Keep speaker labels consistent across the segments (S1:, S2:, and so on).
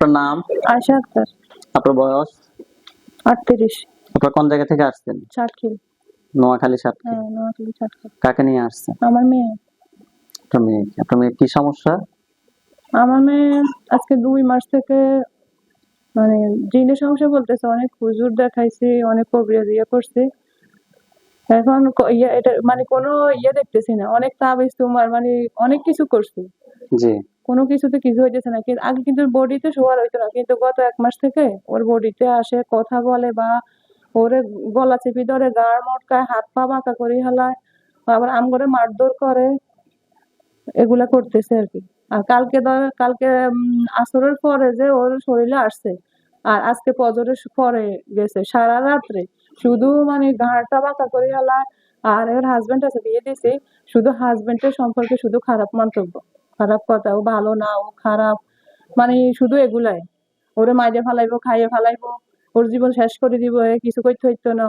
S1: আপনার নাম?
S2: আয়সা আক্তার।
S1: আপনার বয়স?
S2: আটত্রিশ।
S1: আপনার কোন জায়গা থেকে আসছেন?
S2: চাটখিল
S1: নোয়াখালী সাতক্ষীরা।
S2: হ্যাঁ নোয়াখালী চাটখিল
S1: কাকে নিয়ে আসছেন?
S2: আমার মেয়ে।
S1: আপনার মেয়ে আপনার মেয়ের কি সমস্যা?
S2: আমার মেয়ে আজকে দুই মাস থেকে মানে জিনের সমস্যা বলতেছে অনেক হুজুর দেখাইছি অনেক কবিরাজ ইয়ে করছি। এখন ইয়ে এটা মানে কোনো ইয়ে দেখতেছি না। অনেক তাবিজ তোমার মানে অনেক কিছু করছি।
S1: জি।
S2: কোনো কিছুতে কিছু হইতেছে না। আগে কিন্তু বডিতে শোয়ার হইতো না, কিন্তু গত এক মাস থেকে ওর বডিতে আসে কথা বলে বা ওরে গলা চেপি ধরে গাড় মটকায়, হাত পা বাঁকা করে হেলায়, আবার আম করে মারধর করে, এগুলা করতেছে আর কি। আর কালকে ধর, কালকে আসরের পরে যে ওর শরীরে আসছে, আর আজকে পজরের পরে গেছে, সারা রাত্রে শুধু মানে ঘাড়টা বাঁকা করে হেলায়, আর এর হাজবেন্ড আছে, বিয়ে দিছে শুধু হাজবেন্ডের সম্পর্কে শুধু খারাপ মন্তব্য। খারাপ কথা ও ভালো না ও খারাপ। মানে শুধু এগুলাই। ওরে মাইরে ফালাইবো খাইয়ে ফালাইবো ওর জীবন শেষ করে দিব কিছু করতে হইতো না।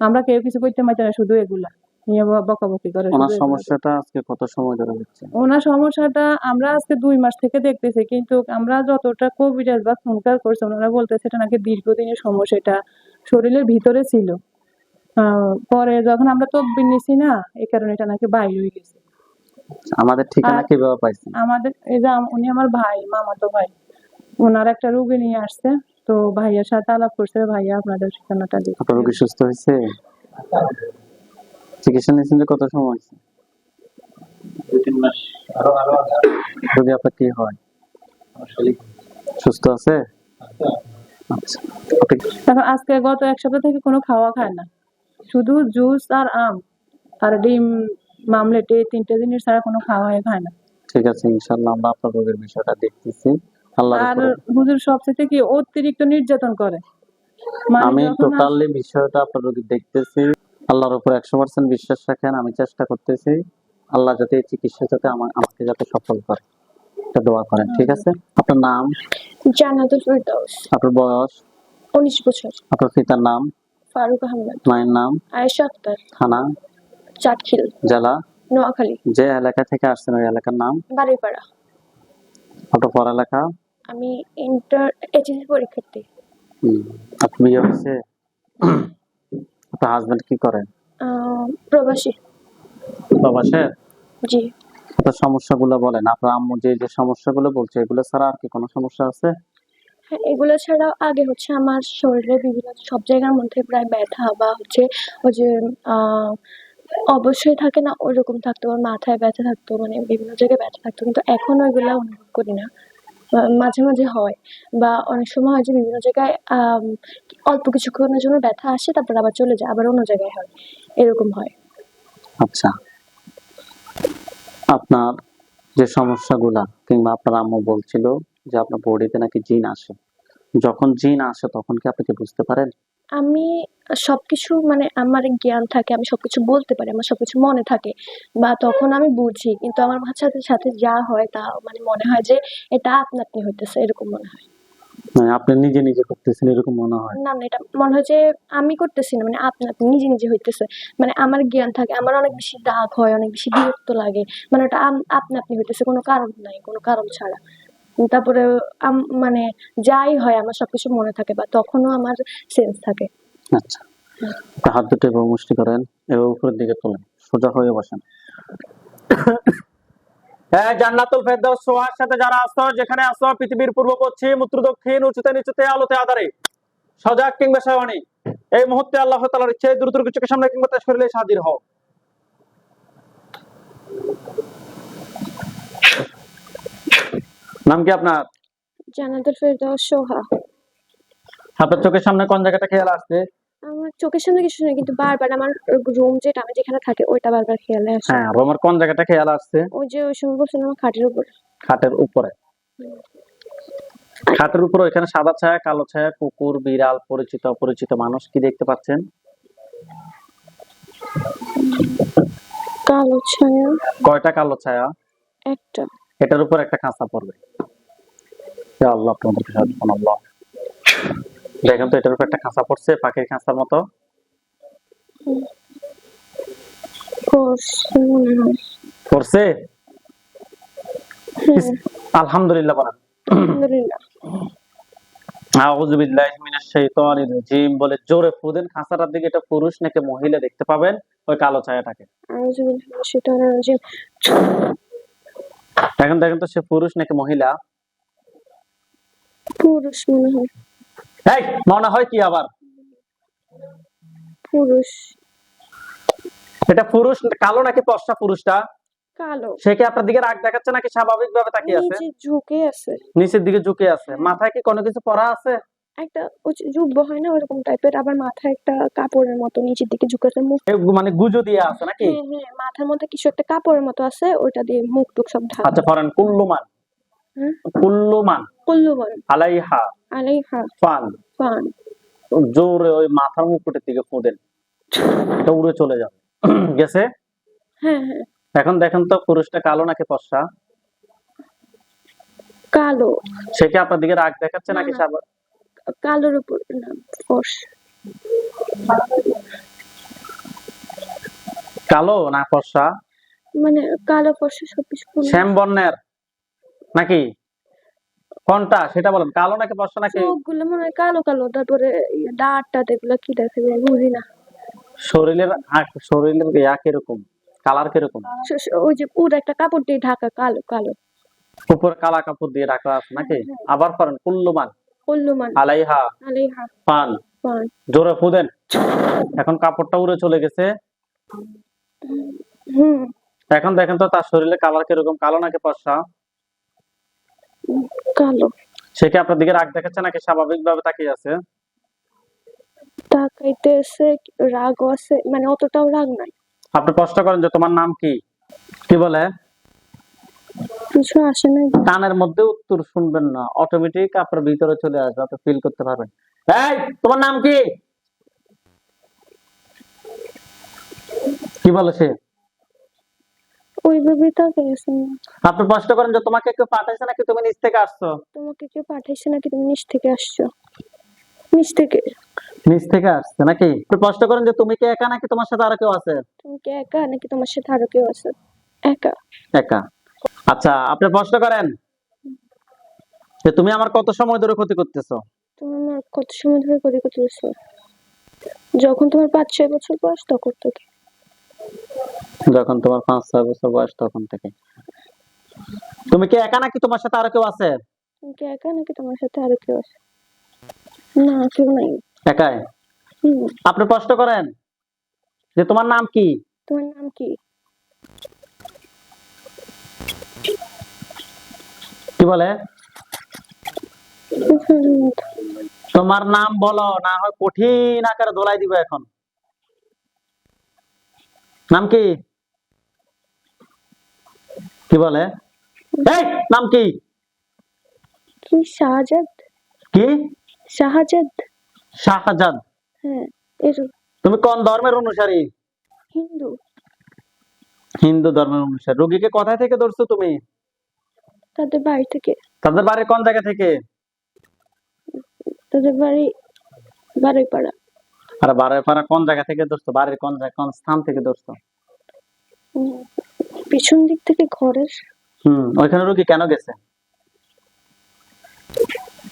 S2: আমরা কেউ কিছু করতে পারছি না শুধু এগুলা। নিয়ে বকাবকি করে
S1: ওনার সমস্যাটা আজকে কত সময় ধরে হচ্ছে?
S2: ওনার সমস্যাটা আমরা আজকে দুই মাস থেকে দেখতেছি কিন্তু আমরা যতটা কবিরাজ বা খুনকার করছি ওনারা বলতেছে এটা নাকি দীর্ঘদিনের সমস্যা এটা শরীরের ভিতরে ছিল। আহ, পরে যখন আমরা তকবির নিছি না এই কারণে এটা নাকি বাইরে হয়ে গেছে।
S1: আমাদের ঠিকানা কীভাবে পাইছেন?
S2: আমাদের এই যে উনি আমার ভাই মামাতো ভাই। ওনার একটা রোগী নিয়ে আসছে তো ভাইয়ার সাথে আলাপ করছে ভাইয়া আপনাদের ঠিকানাটা দিচ্ছে।
S1: আপনার রোগী সুস্থ হয়েছে? চিকিৎসা নিয়েছেন যে কত সময় হয়েছে?
S3: দুই তিন মাস। আরও আরও আগে
S1: যদি আপনার কি হয়? সুস্থ আছে?
S3: আছে।
S1: আচ্ছা
S2: এখন আজকে গত এক সপ্তাহ থেকে কোনো খাওয়া খায় না। শুধু জুস আর আম আর ডিম মামলেট এই তিনটে জিনিস ছাড়া কোনো খাওয়াই খায় না।
S1: ঠিক আছে ইনশাল্লাহ আমরা আপনার রোগের বিষয়টা দেখতেছি।
S2: আর হুজুর সবচেয়ে কি অতিরিক্ত নির্যাতন করে? মানে
S1: আমি টোটালি বিষয়টা আপনার রোগী দেখতেছি। আল্লাহর উপর একশো পার্সেন্ট বিশ্বাস রাখেন আমি চেষ্টা করতেছি আল্লাহ যাতে এই চিকিৎসা যাতে আমা- আমাকে যাতে সফল করে। এটা দোয়া করেন ঠিক আছে? আপনার নাম?
S4: জান্নাতুল ফেরদৌস
S1: আপনার বয়স?
S4: উনিশ বছর।
S1: আপনার পিতার নাম?
S4: ফারুক আহমেদ।
S1: মায়ের নাম?
S4: আয়েশা আক্তার।
S1: থানা?
S4: চাটখিল।
S1: জেলা?
S4: নোয়াখালী।
S1: যে এলাকা থেকে আসছেন ওই এলাকার নাম?
S4: বাড়িপাড়া
S1: আপনার পড়ালেখা?
S4: আমি ইন্টার এইচএসসি পরীক্ষার্থী।
S1: হুম, আপনার বিয়ে হয়েছে? আপনার হাজবেন্ড কি করেন?
S4: প্রবাসী।
S1: প্রবাসে?
S4: জি।
S1: আপনার সমস্যাগুলো বলেন। আপনার আম্মু যে যে সমস্যাগুলো বলছে এগুলো ছাড়া আর কি কোনো সমস্যা আছে?
S4: হ্যাঁ এগুলো ছাড়াও আগে হচ্ছে আমার শরীরে বিভিন্ন সব জায়গার মধ্যে প্রায় ব্যথা বা হচ্ছে ওই যে আহ, অবশ্যই থাকে না ওইরকম থাকতো। আমার মাথায় ব্যথা থাকতো মানে বিভিন্ন জায়গায় ব্যথা থাকতো, কিন্তু এখন ওইগুলো অনুভব করি না। মাঝে মাঝে হয়। বা অনেক সময় হয় যে বিভিন্ন জায়গায় অল্প কিছুক্ষণের জন্য ব্যথা আসে, তারপর আবার চলে যায়, আবার অন্য জায়গায় হয়। এরকম হয়।
S1: আচ্ছা। আপনার যে সমস্যাগুলা, কিংবা আপনার আম্মু বলছিল যে আপনার বডিতে নাকি জিন আসে। যখন জিন আসে, তখন কি আপনি কি বুঝতে পারেন?
S4: আমি সবকিছু মানে আমার জ্ঞান থাকে আমি সবকিছু বলতে পারি আমার সবকিছু মনে থাকে বা তখন আমি বুঝি। কিন্তু আমার সাথে সাথে যা হয় তা মানে মনে হয় যে এটা আপনা আপনি হইতেছে এরকম মনে হয়।
S1: মানে আপনি নিজে নিজে করতেছেন এরকম মনে হয়?
S4: না না এটা মনে হয় যে আমি করতেছি না মানে আপনা আপনি নিজে নিজে হইতেছে। মানে আমার জ্ঞান থাকে আমার অনেক বেশি দাগ হয় অনেক বেশি বিরক্ত লাগে। মানে ওটা আপনা আপনি হইতেছে কোনো কারণ নাই কোনো কারণ ছাড়া। তারপরে মানে যাই হয়, আমার সবকিছু মনে থাকে বা তখনও আমার সেন্স থাকে।
S1: আচ্ছা। হাত দুটো এভাবে মুষ্টি করেন এবার উপরের দিকে তোলেন, সোজা হয়ে বসেন।
S5: হ্যাঁ জান্নাতুল ফেরদাউস সোহার সাথে যারা আসো যেখানে আসো পৃথিবীর পূর্ব, পশ্চিম, উত্তর, দক্ষিণ, উঁচুতে, নিচুতে, আলোতে আধারে, সজাগ কিংবা সয়নি এই মুহূর্তে আল্লাহ তাআলার ইচ্ছে দ্রুত চোখের সামনে কিংবা তেজ করিলে হাজির হও।
S1: নাম কি আপনার?
S4: জানাতুল ফেরদাউস সোহা।
S1: আপনার চোখের সামনে কোন জায়গাটা খেয়াল আসছে
S4: আমার চোখের সামনে কিছু নেই কিন্তু বারবার আমার রুম যেটা আমি যেখানে থাকি ওইটা বারবার খেয়ালে আসে।
S1: হ্যাঁ রোমার কোন জায়গাটা খেয়াল আসছে
S4: ওই যে ওই সময় বলছিলাম আমার খাটের উপর।
S1: খাটের উপরে। খাটের উপরে ওইখানে সাদা ছায়া কালো ছায়া কুকুর বিড়াল পরিচিত অপরিচিত মানুষ কি দেখতে পাচ্ছেন?
S4: কালো ছায়া।
S1: কয়টা কালো ছায়া?
S4: একটা।
S1: এটার উপর একটা খাঁচা পড়বে। আল্লাহ তোমাদেরকে সাহায্য আল্লাহ দেখেন তো এটার উপর একটা খাঁচা পড়ছে পাখির খাঁচার মতো।
S4: পড়ছে?
S1: পড়ছে
S4: হুম,
S1: আলহামদুলিল্লাহ বলেন। আউযু বিল্লাহি মিনাশ শাইতানির রাজিম বলে জোরে ফুদেন খাঁচাটার দিকে এটা পুরুষ নাকি মহিলা দেখতে পাবেন? ওই কালো ছায়াটাকে।
S4: আউযু বিল্লাহি মিনাশ শাইতানির রাজিম।
S1: এখন দেখেন তো সে পুরুষ নাকি মহিলা
S4: পুরুষ মনে হয়।
S1: এই মনে হয় কি আবার?
S4: পুরুষ।
S1: এটা পুরুষ কালো নাকি পশা পুরুষটা?
S4: কালো।
S1: সে কি আপনার দিকে রাগ দেখাচ্ছে নাকি তাকিয়ে আছে?
S4: নিচে ঝুঁকে আছে।
S1: নিচের দিকে ঝুঁকে আছে। মাথায় কি কোনো কিছু পরা আছে?
S4: একটা হয় না ওরকম টাইপের আবার মাথায় একটা কাপড়ের মতো নিচের দিকে ঝুঁকেছে মুখ
S1: মানে গুজো দিয়ে আছে নাকি?
S4: হ্যাঁ হ্যাঁ মাথার মধ্যে কিছু একটা কাপড়ের মতো আছে ওটা দিয়ে মুখ টুক সব ঢাকা
S1: আচ্ছা ফরেন কুল্লুমান? কুল্লুমান
S4: কুল্লুমান
S1: আলাইহা।
S4: আলাইহা।
S1: ফান।
S4: ফান।
S1: জোরে ওই মাথার মুকুটের দিকে ফুদেন এটা উড়ে চলে যাবে। গেছে?
S4: হ্যাঁ হ্যাঁ।
S1: এখন দেখেন তো পুরুষটা কালো নাকি পশা
S4: কালো।
S1: সে কি আপনার দিকে রাগ দেখাচ্ছে নাকি
S4: না। কালোর উপর না ফর্স।
S1: কালো না ফর্সা?
S4: মানে কালো ফর্সা সব কিছু
S1: শ্যাম বর্ণের নাকি? কোনটা? সেটা বলেন। কালো নাকি ফর্সা নাকি?
S4: চোখগুলো মনে হয় কালো কালো তারপরে দাঁত টাত এগুলো কি দেখা বুঝি না।
S1: শরীরের আক- শরীরের ইয়া কীরকম কালার কীরকম?
S4: ওই যে পুরো একটা কাপড় দিয়ে ঢাকা কালো কালো।
S1: উপরে কালা কাপড় দিয়ে রাখা আছে নাকি? আবার করেন কুল্লুমান।
S4: কুল্লুমান।
S1: আলাইহা।
S4: আলাইহা।
S1: পান।
S4: ফান
S1: জোরে ফুদেন। এখন কাপড়টা উড়ে চলে গেছে।
S4: হুম।
S1: এখন দেখেন তো তার শরীরে কালার কীরকম কালো নাকি ফর্সা
S4: কালো।
S1: সে কি আপনার দিকে রাগ দেখাচ্ছে নাকি স্বাভাবিক ভাবে তাকিয়ে আছে?
S4: তাকাইতেছে রাগও আছে মানে অতটাও রাগ নাই।
S1: আপনি প্রশ্ন করেন যে তোমার নাম কি? কি বলে?
S4: কিছু আসে নাই।
S1: কানের মধ্যে উত্তর শুনবেন না। অটোমেটিক আপনার ভিতরে চলে আসবে আপনি ফিল করতে পারবেন। এই তোমার নাম কি? কি বলে সে?
S4: ওইভাবে না।
S1: আপনি প্রশ্ন করেন যে তোমাকে কেউ পাঠাইছে নাকি? তুমি নিচ থেকে আসছো।
S4: তোমাকে কেউ পাঠাইছে নাকি? তুমি নিচ থেকে আসছো। নিচ থেকে।
S1: নিচ থেকে আসছে নাকি? প্রশ্ন করেন যে তুমি কি একা নাকি তোমার সাথে আরও কেউ আছে?
S4: তুমি কি একা নাকি তোমার সাথে আরও কেউ আছে? একা।
S1: একা। আচ্ছা আপনি প্রশ্ন করেন যে তুমি আমার কত সময় ধরে ক্ষতি করতেছো?
S4: তুমি আমার কত সময় ধরে ক্ষতি করতেছো? যখন তোমার পাঁচ ছয় বছর বয়স তখন থেকে
S1: যখন তোমার পাঁচ ছয় বছর বয়স তখন থেকে। তুমি কি একা নাকি তোমার সাথে আরও কেউ আছে?
S4: তুমি কি একা নাকি তোমার সাথে আরও কেউ আছে? না কেউ নাই।
S1: একাই? আপনি প্রশ্ন করেন যে তোমার নাম কি?
S4: তোমার নাম কি?
S1: কি বলে? তোমার নাম বলো না হয় কঠিন আকারে দোলাই দিব এখন। নাম কি? কি বলে? এই নাম কি?
S4: কি শাহজাদ?
S1: কি?
S4: শাহজাদ।
S1: শাহজাদ।
S4: হ্যাঁ
S1: তুমি কোন ধর্মের অনুসারী?
S4: হিন্দু।
S1: হিন্দু ধর্মের অনুসারী। রোগীকে কোথায় থেকে ধরছো তুমি?
S4: তাদের বাড়ি থেকে।
S1: তাদের বাড়ি কোন জায়গা থেকে?
S4: তাদের বাড়ি বারুইপাড়া।
S1: আর বাড়ির পাড়া কোন জায়গা থেকে ধরছো? বাড়ির কোন কোন স্থান থেকে ধরছো?
S4: পিছন দিক থেকে ঘরের।
S1: হম ওইখানে রোগী কেন গেছে?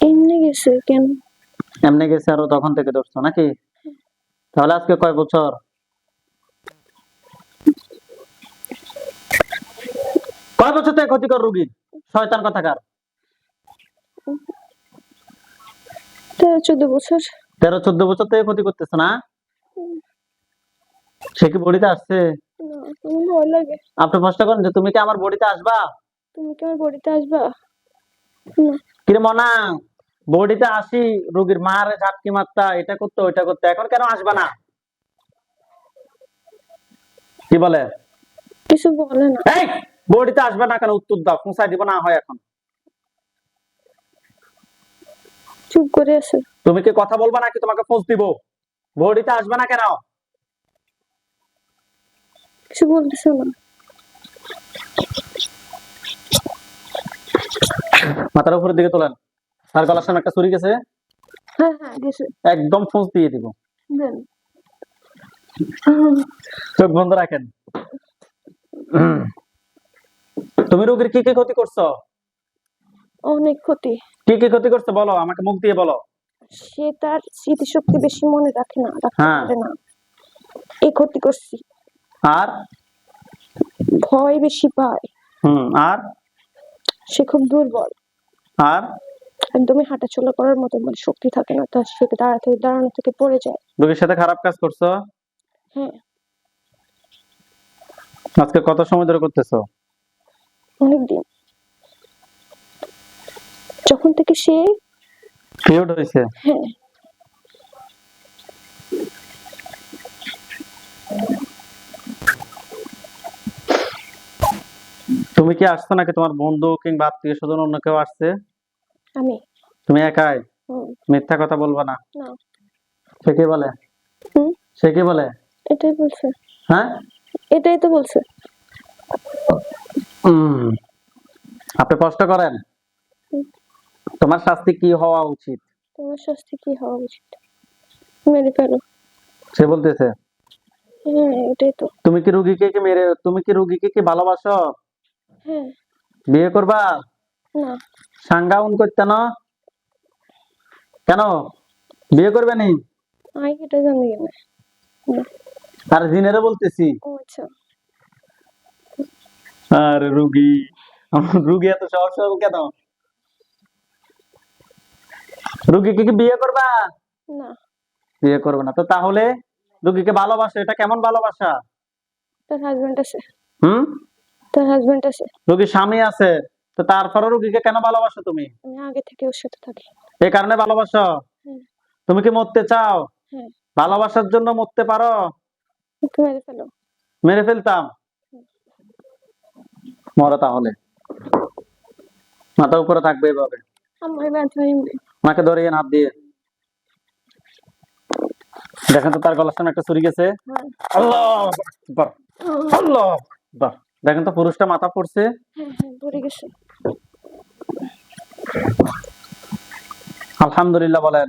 S4: এমনি গেছে কেন?
S1: এমনি গেছে আরও তখন থেকে ধরছো নাকি? তাহলে আজকে কয় বছর? কয় বছর থেকে ক্ষতিকর রোগী? শয়তান কথাকার।
S4: তেরো চোদ্দ বছর।
S1: তেরো চোদ্দ বছর থেকে ক্ষতি করতেছে না? সে কি বডিতে আসছে? আপনি প্রশ্ন করেন যে তুমি কি আমার বডিতে আসবা?
S4: তুমি কি আমার বাড়িতে আসবা?
S1: কিরে মনা বডিতে আসি রোগীর মারে ঝাপকি মারতা এটা করতে ওইটা করতে এখন কেন আসবা না? কি বলে?
S4: কিছু বলে না।
S1: এই বডিতে আসবে না কেন? উত্তর দাও ফুসাই দিব না হয় এখন।
S4: চুপ করে আছে।
S1: তুমি কি কথা বলবা নাকি তোমাকে ফোঁস দিব? বডিতে আসবে না কেন?
S4: কিছু বলতেছে না।
S1: মাথার উপরের দিকে তোলেন। তার গলার সামনে একটা ছুরি গেছে।
S4: হ্যাঁ হ্যাঁ গেছে।
S1: একদম ফোঁস দিয়ে দিব। চোখ বন্ধ রাখেন। তুমি রোগীর কি কি ক্ষতি করছ?
S4: অনেক ক্ষতি।
S1: কি কি ক্ষতি করছ বলো আমাকে মুখ দিয়ে বলো।
S4: সে তার স্মৃতিশক্তি বেশি মনে রাখে না রাখতে
S1: হ্যাঁ।
S4: পারে না। এই ক্ষতি করছি।
S1: আর?
S4: ভয় বেশি পায়।
S1: হুম আর?
S4: সে খুব দুর্বল।
S1: আর?
S4: একদমই হাঁটাচলা করার মতো মানে শক্তি থাকে না তার সে দাঁড়া থেকে দাঁড়ানো থেকে পড়ে যায়।
S1: রোগীর সাথে খারাপ কাজ করছ?
S4: হ্যাঁ।
S1: আজকে কত সময় ধরে করতেছো?
S4: অনেকদিন। যখন থেকে সে
S1: পিরিয়ড হয়েছে?
S4: হ্যাঁ।
S1: তুমি কি আসছো নাকি? তোমার বন্ধু কিংবা আত্মীয় স্বজন অন্য কেউ আসছে?
S4: আমি।
S1: তুমি একাই? মিথ্যা কথা বলবা
S4: না?
S1: সে কি বলে? সে কি বলে?
S4: এটাই বলছে।
S1: হ্যাঁ?
S4: এটাই তো বলছে।
S1: আপনি কষ্ট করেন। তোমার শাস্তি কি হওয়া উচিত?
S4: তোমার শাস্তি কি হওয়া উচিত? মেরে ফেলো।
S1: সে বলতেছে
S4: হ্যাঁ এটাই তো।
S1: তুমি কি রুগীকে কি মেরে তুমি কি রুগীকে কি ভালোবাসো?
S4: হ্যাঁ।
S1: বিয়ে করবা?
S4: না।
S1: সাঙ্গাউন করতে না? কেন? বিয়ে করবে নি?
S4: আই এটা জানি না।
S1: আর জিনেরে বলতেছি।
S4: ও আচ্ছা।
S1: আর রুগী আমার রুগী এত সহজ সরল কেন? রুগীকে কি বিয়ে করবা?
S4: না।
S1: বিয়ে করবে না। তো তাহলে রুগীকে ভালোবাসো এটা কেমন ভালোবাসা?
S4: তার হাজবেন্ড আছে।
S1: হুম?
S4: তার হাজবেন্ড আছে।
S1: রুগীর স্বামী আছে তো তারপরে রুগীকে কেন ভালোবাসো তুমি?
S4: আমি আগে থেকে ওর সাথে থাকি।
S1: এই কারণে ভালোবাসো?
S4: হুম।
S1: তুমি কি মরতে চাও?
S4: হ্যাঁ।
S1: ভালোবাসার জন্য মরতে পারো?
S4: ওকে মেরে ফেলো।
S1: মেরে ফেলতাম? মরো তাহলে। মাথা উপরে থাকবে এভাবে।
S4: আমার ব্যথা
S1: আমাকে ধরিয়ে হাত দিয়ে। দেখেন তো তার গলার সামনে একটা ছুরি গেছে। দেখেন তো পুরুষটা মাথা পড়ছে। আলহামদুলিল্লাহ বলেন।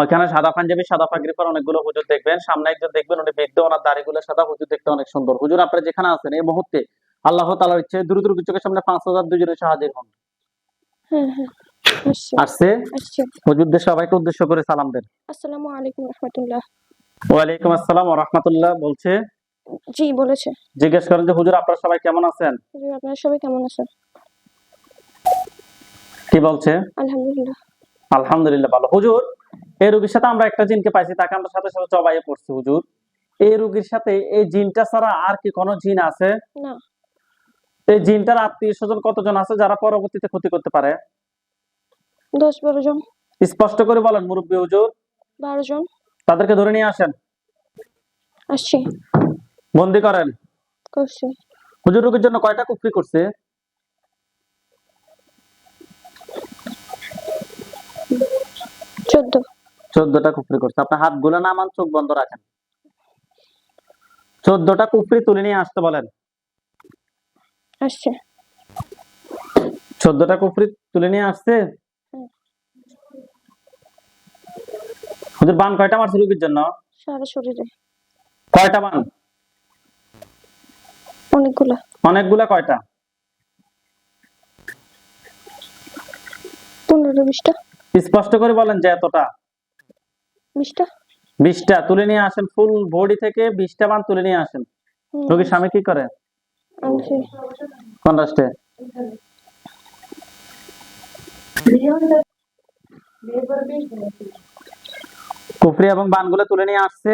S1: ওইখানে সাদা পাঞ্জাবি, সাদা পাগড়ি পর অনেকগুলো হুজুর দেখবেন। সামনে একজন দেখবেন, উনি বৃদ্ধ ওনার দাড়িগুলো সাদা, হুজুর দেখতে অনেক সুন্দর। হুজুর আপনারা যেখানে আছেন, এই মুহূর্তে আল্লাহ তালার ইচ্ছে, দ্রুত চোখের সামনে পাঁচ হাজার দুজনে এসে হাজির হন।
S4: আসছে
S1: হুজুরদের সবাইকে উদ্দেশ্য করে সালাম দেন।
S4: আসসালামু আলাইকুম রহমতুল্লাহ।
S1: ওয়ালাইকুম আসসালাম ও রহমতুল্লাহ বলছে?
S4: জি বলেছে।
S1: জিজ্ঞেস করেন যে হুজুর আপনারা সবাই কেমন আছেন?
S4: জি, আপনারা সবাই কেমন আছেন?
S1: কি বলছে?
S4: আলহামদুলিল্লাহ।
S1: আলহামদুলিল্লাহ ভালো। হুজুর এই রোগীর সাথে আমরা একটা জিনকে পাইছি তাকে আমরা সাথে সাথে জবাইয়ে পড়ছি হুজুর। এই রোগীর সাথে এই জিনটা ছাড়া আর কি কোনো জিন আছে?
S4: না।
S1: এই জিনটার আত্মীয় স্বজন কতজন আছে যারা পরবর্তীতে ক্ষতি করতে পারে?
S4: দশ বারো জন।
S1: স্পষ্ট করে বলেন মুরব্বী হুজুর।
S4: বারো জন।
S1: তাদেরকে ধরে নিয়ে আসেন।
S4: আসছি।
S1: বন্দি করেন।
S4: করছি।
S1: হুজুর রোগীর জন্য কয়টা কুফরি করছে?
S4: চোদ্দ।
S1: চোদ্দটা কুফরি করছে। আপনার হাতগুলো নামান চোখ বন্ধ রাখেন। চোদ্দটা কুফরি তুলে নিয়ে আসতে বলেন।
S4: আসছে।
S1: চোদ্দটা কুফরি তুলে নিয়ে আসছে। হুজুর বান কয়টা মারছে রুগীর জন্য?
S4: সারা শরীরে।
S1: কয়টা বান?
S4: অনেকগুলা।
S1: অনেকগুলা কয়টা?
S4: পনেরো বিশটা।
S1: স্পষ্ট করে বলেন যে এতটা।
S4: বিশটা।
S1: বিশটা তুলে নিয়ে আসেন ফুল বডি থেকে বিশটা বান তুলে নিয়ে আসেন। রোগীর স্বামী কি করে? কোন রাষ্ট্রে কুফরি এবং বানগুলো তুলে নিয়ে আসছে।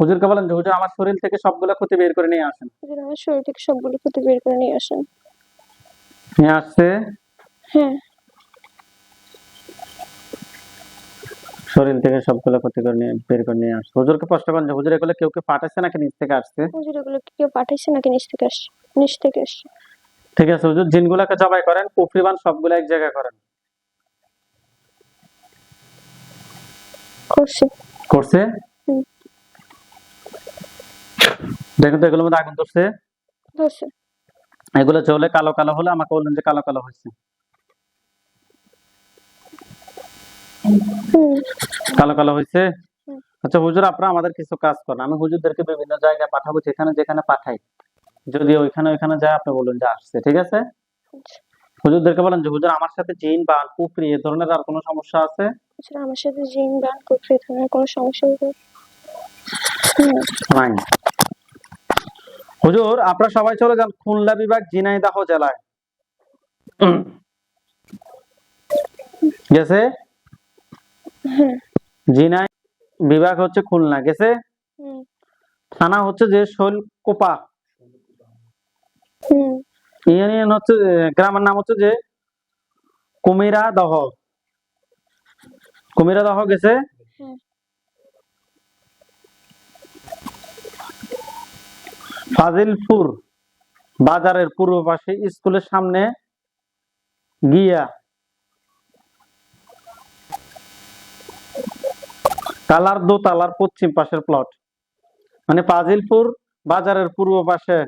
S1: হুজুরকে বলেন যে হুজুর আমার শরীর থেকে সবগুলো ক্ষতি বের করে নিয়ে আসেন।
S4: হুজুর আমার শরীর থেকে সবগুলো ক্ষতি বের করে নিয়ে আসেন।
S1: নিয়ে আসছে।
S4: হ্যাঁ।
S1: শরীর থেকে সবগুলো ক্ষতি করে নিয়ে বের করে নিয়ে আসছে। হুজুরকে প্রশ্ন করেন যে হুজুর এগুলো কেউ কেউ পাঠাচ্ছে নাকি নিচ থেকে আসছে?
S4: হুজুর এগুলো কি কেউ পাঠাইছে নাকি নিচ থেকে আসছে? নিচ থেকে আসছে।
S1: ঠিক আছে হুজুর জিনগুলাকে জবাই করেন কুফরি বান সবগুলো এক জায়গায় করেন।
S4: করছি।
S1: দেখেন তো এগুলোর মধ্যে আগুন ধরছে।
S4: ধরছে।
S1: এগুলো চলে কালো কালো হলে আমাকে বললেন যে কালো কালো হয়েছে। কালো কালো হয়েছে? আচ্ছা হুজুর আপনারা আমাদের কিছু কাজ করেন। আমি হুজুরদেরকে বিভিন্ন জায়গায় পাঠাবো যেখানে যেখানে পাঠাই। যদি ওইখানে ওইখানে যায় আপনি বলুন যে আসছে ঠিক আছে?
S4: আচ্ছা।
S1: হুজুরদেরকে বলেন যে হুজুর আমার সাথে জিন বা কুফরি এ ধরনের আর কোনো সমস্যা আছে?
S4: এছাড়া আমার সাথে জিন বান কুফরি এ ধরনের কোনো সমস্যা
S1: নাই। হুজুর আপনারা সবাই চলে যান খুলনা বিভাগ ঝিনাইদহ জেলায়। গেছে? জিনাই বিভাগ হচ্ছে খুলনা গেছে? থানা হচ্ছে যে শৈলকোপা। ইউনিয়ন হচ্ছে গ্রামের নাম হচ্ছে যে কুমিরা দহ। কুমিরা দহ গেছে। ফাজিলপুর বাজারের পূর্ব পাশে স্কুলের সামনে গিয়া তালার দো তালার পশ্চিম পাশের প্লট মানে ফাজিলপুর বাজারের পূর্ব পাশে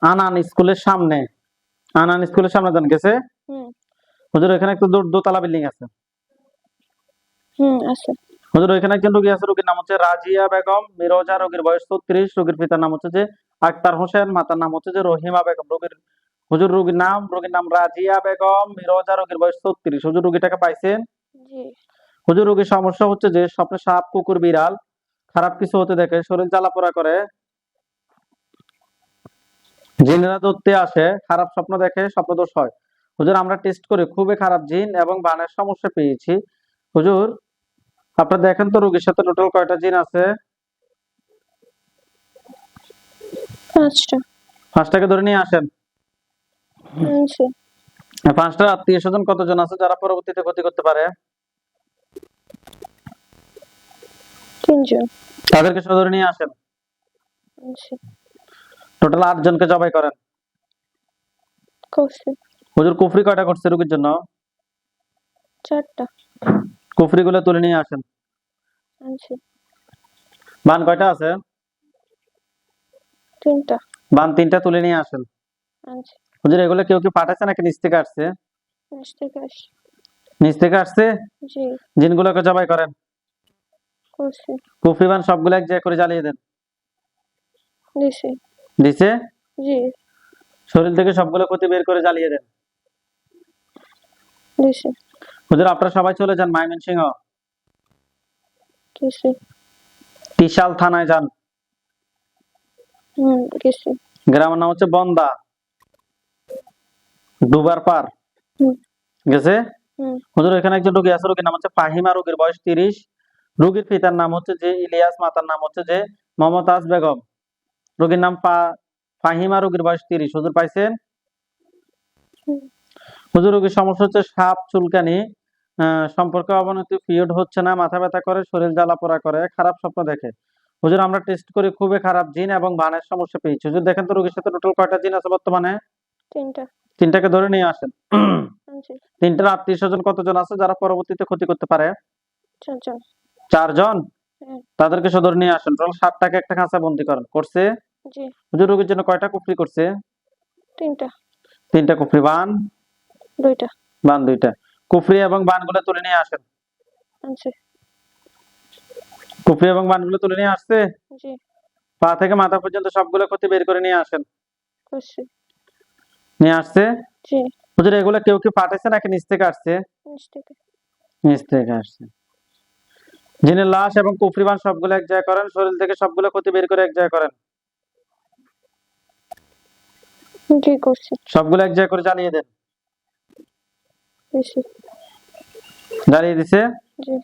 S1: আনান স্কুলের সামনে। আনান স্কুলের সামনে জান গেছে। হুজুর এখানে একটা দো- দোতলা বিল্ডিং আছে।
S4: হুম আছে।
S1: হুজুর ওইখানে একজন রোগী আছে রোগীর নাম হচ্ছে রাজিয়া বেগম মিরোজা রোগীর বয়স ছত্রিশ রোগীর পিতার নাম হচ্ছে যে আক্তার হোসেন মাতার নাম হচ্ছে যে রহিমা বেগম। রোগীর হুজুর রোগীর নাম রোগীর নাম রাজিয়া বেগম মিরোজা রোগীর বয়স ছত্রিশ। হুজুর রোগীটাকে পাইছেন?
S4: জি।
S1: হুজুর রোগীর সমস্যা হচ্ছে যে স্বপ্নে সাপ কুকুর বিড়াল খারাপ কিছু হতে দেখে শরীর জ্বালাপোড়া করে। জিনেরা ধরতে আসে খারাপ স্বপ্ন দেখে স্বপ্নদোষ হয়। হুজুর আমরা টেস্ট করে খুবই খারাপ জিন এবং বানের সমস্যা পেয়েছি। হুজুর আপনারা দেখেন তো রোগীর সাথে টোটাল কয়টা জিন আছে?
S4: পাঁচটা।
S1: পাঁচটাকে ধরে নিয়ে আসেন। পাঁচটা আত্মীয় স্বজন কতজন আছে যারা পরবর্তীতে ক্ষতি করতে পারে? তাদেরকে ধরে নিয়ে আসেন। টোটাল আট জনকে জবাই করেন। হুজুর কুফরি কয়টা করছে রোগীর জন্য?
S4: চারটা।
S1: কুফরি গুলো তুলে নিয়ে আসেন। বান কয়টা আছে?
S4: তিনটা।
S1: বান তিনটা তুলে নিয়ে আসেন। হুজুর এগুলো কেউ কি পাঠাচ্ছে নাকি নিচ থেকে আসছে?
S4: নিচ থেকে
S1: আসছে। জিনগুলোকে জবাই করেন। কুফরি বান সবগুলো এক জায়গায় করে জ্বালিয়ে দেন।
S4: দিছি।
S1: দিছে?
S4: জি।
S1: শরীর থেকে সবগুলো ক্ষতি বের করে জ্বালিয়ে দেন।
S4: দিছি।
S1: হুজুর আপনারা সবাই চলে যান ময়মনসিংহ।
S4: গেছি
S1: টিশাল থানায় যান।
S4: হুম
S1: গ্রামের নাম হচ্ছে বন্দা। দুবার পার। গেছে? হুজুর এখানে একজন রোগী আছে রোগীর নাম হচ্ছে ফাহিমা রোগীর বয়স তিরিশ। রোগীর পিতার নাম হচ্ছে যে ইলিয়াস মাতার নাম হচ্ছে যে মমতাজ বেগম। রোগীর নাম ফাহিমা রোগীর বয়স তিরিশ। হুজুর পাইছেন? হুজুর রোগীর সমস্যা হচ্ছে সাপ চুলকানি সম্পর্কে অবনতি পিরিয়ড হচ্ছে না মাথা ব্যথা করে শরীর জ্বালা পোড়া করে খারাপ স্বপ্ন দেখে। হুজুর আমরা টেস্ট করি খুবই খারাপ জিন এবং বানের সমস্যা পেয়েছি। হুজুর দেখেন তো রোগীর সাথে টোটাল কয়টা জিন আছে বর্তমানে?
S4: তিনটা।
S1: তিনটাকে ধরে নিয়ে আসেন।
S4: আনছি
S1: তিনটার আত্মীয় স্বজন কতজন আছে যারা পরবর্তীতে ক্ষতি করতে পারে?
S4: চারজন। হ্যাঁ।
S1: তাদেরকে সদর নিয়ে আসেন। টোটাল ষাটটাকে একটা খাঁচা বন্দি করেন। করছে?
S4: জি।
S1: হুজুর রোগীর জন্য কয়টা কুফরি করছে?
S4: তিনটা।
S1: তিনটা কুফরি বান?
S4: দুইটা।
S1: বান দুইটা। কুফরি এবং বানগুলো তুলে নিয়ে আসেন।
S4: আনছি।
S1: কুফরি এবং বানগুলো তুলে নিয়ে আসছে?
S4: জি।
S1: পা থেকে মাথা পর্যন্ত সবগুলো ক্ষতি বের করে নিয়ে আসেন। নিয়ে আসছে?
S4: জি।
S1: হুজুর এগুলো কেউ কি পাঠাইছে নাকি নিচ থেকে আসছে?
S4: নিচ থেকে।
S1: নিচ থেকে আসছে। জিনের লাশ এবং কুফরি বান সবগুলো এক জায়গায় করেন শরীর থেকে সবগুলো ক্ষতি বের করে এক জায়গায় করেন।
S4: জি করছি।
S1: সবগুলো এক জায়গায় করে জ্বালিয়ে দেন। জ্বালিয়ে দিছে?
S4: জি।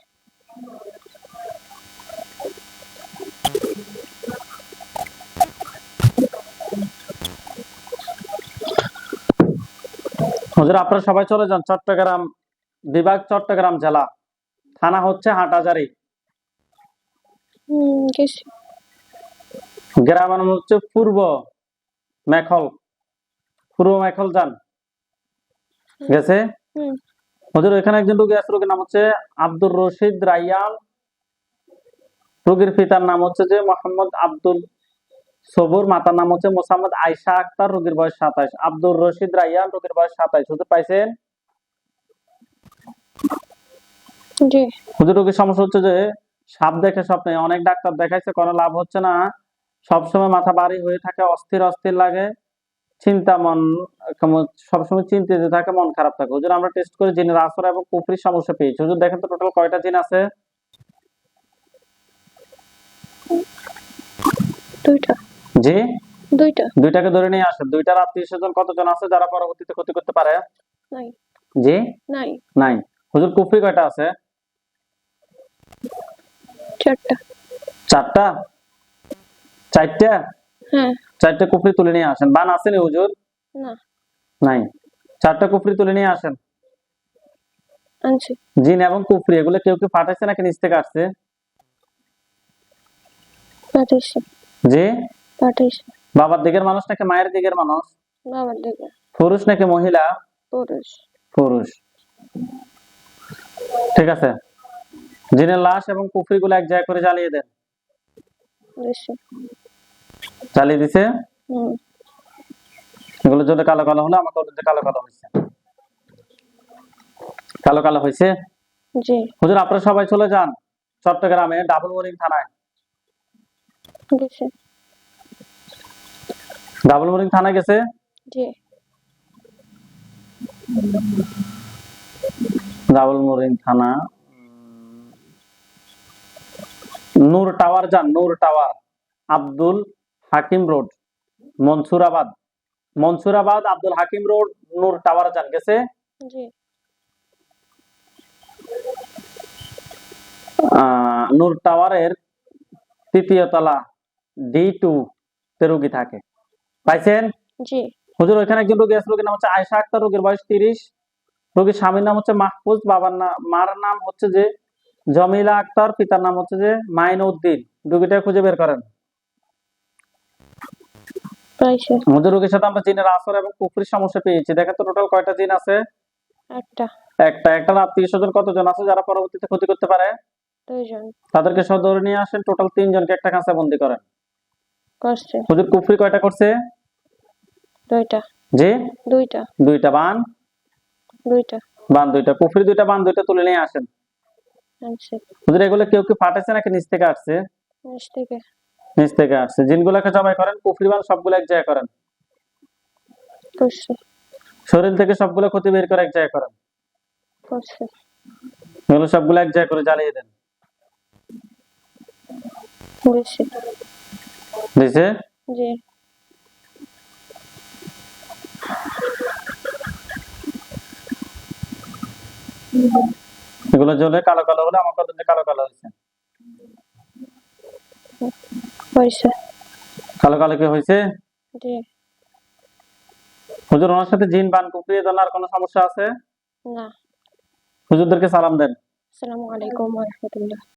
S1: হুজুর আপনারা সবাই চলে যান চট্টগ্রাম বিভাগ চট্টগ্রাম জেলা। থানা হচ্ছে হাটাজারি। গ্রামের নাম হচ্ছে পূর্ব মেখল। পূর্ব মেখল যান গেছে?
S4: হুম।
S1: হুজুর এখানে একজন রোগী আছে রোগীর নাম হচ্ছে আব্দুর রশিদ রাইয়ান রোগীর পিতার নাম হচ্ছে যে মোহাম্মদ আব্দুল সবুর মাতার নাম হচ্ছে মোসাম্মদ আয়সা আক্তার রোগীর বয়স সাতাইশ। আব্দুর রশিদ রাইয়ান রোগীর বয়স সাতাইশ। হুজুর পাইছেন? হুজুর রোগীর সমস্যা হচ্ছে যে সাপ দেখে স্বপ্নে অনেক ডাক্তার দেখাইছে কোনো লাভ হচ্ছে না। সবসময় মাথা বাড়ি হয়ে থাকে অস্থির অস্থির লাগে। চিন্তা মন সবসময় চিন্তিত থাকে মন খারাপ থাকে। হুজুর আমরা টেস্ট করে জিনের আসর এবং কুফরির সমস্যা পেয়েছি। হুজুর দেখেন তো টোটাল কয়টা জিন আছে?
S4: দুইটা।
S1: জি?
S4: দুইটা।
S1: দুইটাকে ধরে নিয়ে আসেন। দুইটার আত্মীয় স্বজন কতজন আছে যারা পরবর্তীতে ক্ষতি করতে পারে?
S4: নাই।
S1: জি?
S4: নাই।
S1: নাই। হুজুর কুফরি কয়টা আছে?
S4: চারটা।
S1: চারটা? চারটা?
S4: হ্যাঁ।
S1: চারটা কুফরি তুলে নিয়ে আসেন। বান আসেনি হুজুর?
S4: না।
S1: নাই। চারটা কুফরি তুলে নিয়ে আসেন?
S4: আনছি।
S1: জিন এবং কুফরি এগুলো কেউ কেউ পাঠাইছে নাকি নিচ থেকে আসছে? জি? বাবার দিকের মানুষ নাকি মায়ের দিকের মানুষ?
S4: বাবার দিকে।
S1: পুরুষ নাকি মহিলা?
S4: পুরুষ।
S1: পুরুষ। ঠিক আছে। জিনের লাশ এবং কুফরি গুলো এক জায়গায় করে জ্বালিয়ে দেন। জ্বালিয়ে দিছে? এগুলো যদি কালো কালো হলো আমাকে যে কালো কালো হয়েছে। কালো কালো হয়েছে?
S4: জি।
S1: হুজুর আপনারা সবাই চলে যান। চট্টগ্রামে ডাবল বোরিং থানায়।
S4: গেছে।
S1: ডাবল বোরিং থানায় গেছে?
S4: জি।
S1: ডাবল বোরিং থানা। নূর টাওয়ার যান Noor tower. Abdul Hakim road Mansurabad. Mansurabad Abdul Hakim road Noor tower যান গেছে। নূর টাওয়ারের তৃতীয় তলা ডি টু তে রোগী থাকে। পাইছেন? হুজুর ওইখানে একজন রোগী আছে রোগীর নাম হচ্ছে আয়সা আক্তার রোগীর বয়স তিরিশ। রোগীর স্বামীর নাম হচ্ছে মাহফুজ বাবার নাম মার নাম হচ্ছে যে জমিলা আক্তার পিতার নাম হচ্ছে যে মাইন উদ্দিন রোগীটা খুঁজে বের করেন। হুজুর রোগীর সাথে আমরা জিনের আসর এবং কুফরির সমস্যা পেয়েছি। দেখেন তো টোটাল কয়টা জিন আছে?
S4: একটা।
S1: একটা। একটা আত্মীয় স্বজন কতজন আছে যারা পরবর্তীতে ক্ষতি করতে পারে?
S4: দুইজন।
S1: তাদেরকে সহ ধরে নিয়ে আসেন টোটাল তিনজনকে একটা কাঁচা বন্দি করেন।
S4: করছে।
S1: হুজুর কুফরি কয়টা করছে?
S4: দুইটা।
S1: জি?
S2: দুইটা।
S1: দুইটা বান?
S2: দুইটা।
S1: বান দুইটা। কুফরি দুইটা বান দুইটা তুলে নিয়ে আসেন। হুজুর এগুলো কেউ কি পাঠাইছে নাকি নিচ থেকে আসছে?
S2: নিচ থেকে।
S1: নিচ থেকে আসছে। জিনগুলোকে জবাই করেন কুফরি বান সবগুলো এক জায়গায় করেন। শরীর থেকে সবগুলো ক্ষতি বের করে এক জায়গায় করেন। এগুলো সবগুলো এক জায়গায় করে জ্বালিয়ে দেন।
S2: দিছে
S1: দিছে?
S2: জি।
S1: এগুলো জ্বলে কালো কালো হলে আমার কথা কালো কালো হয়েছে।
S2: হয়েছে।
S1: কালো কালো কি
S2: জি।
S1: হুজুর ওনার সাথে জিন বান কুফরিয়ে দেন আর কোনো সমস্যা আছে?
S2: না।
S1: হুজুরদেরকে সালাম দেন।
S2: আসসালামু আলাইকুম ওয়া রাহমাতুল্লাহ।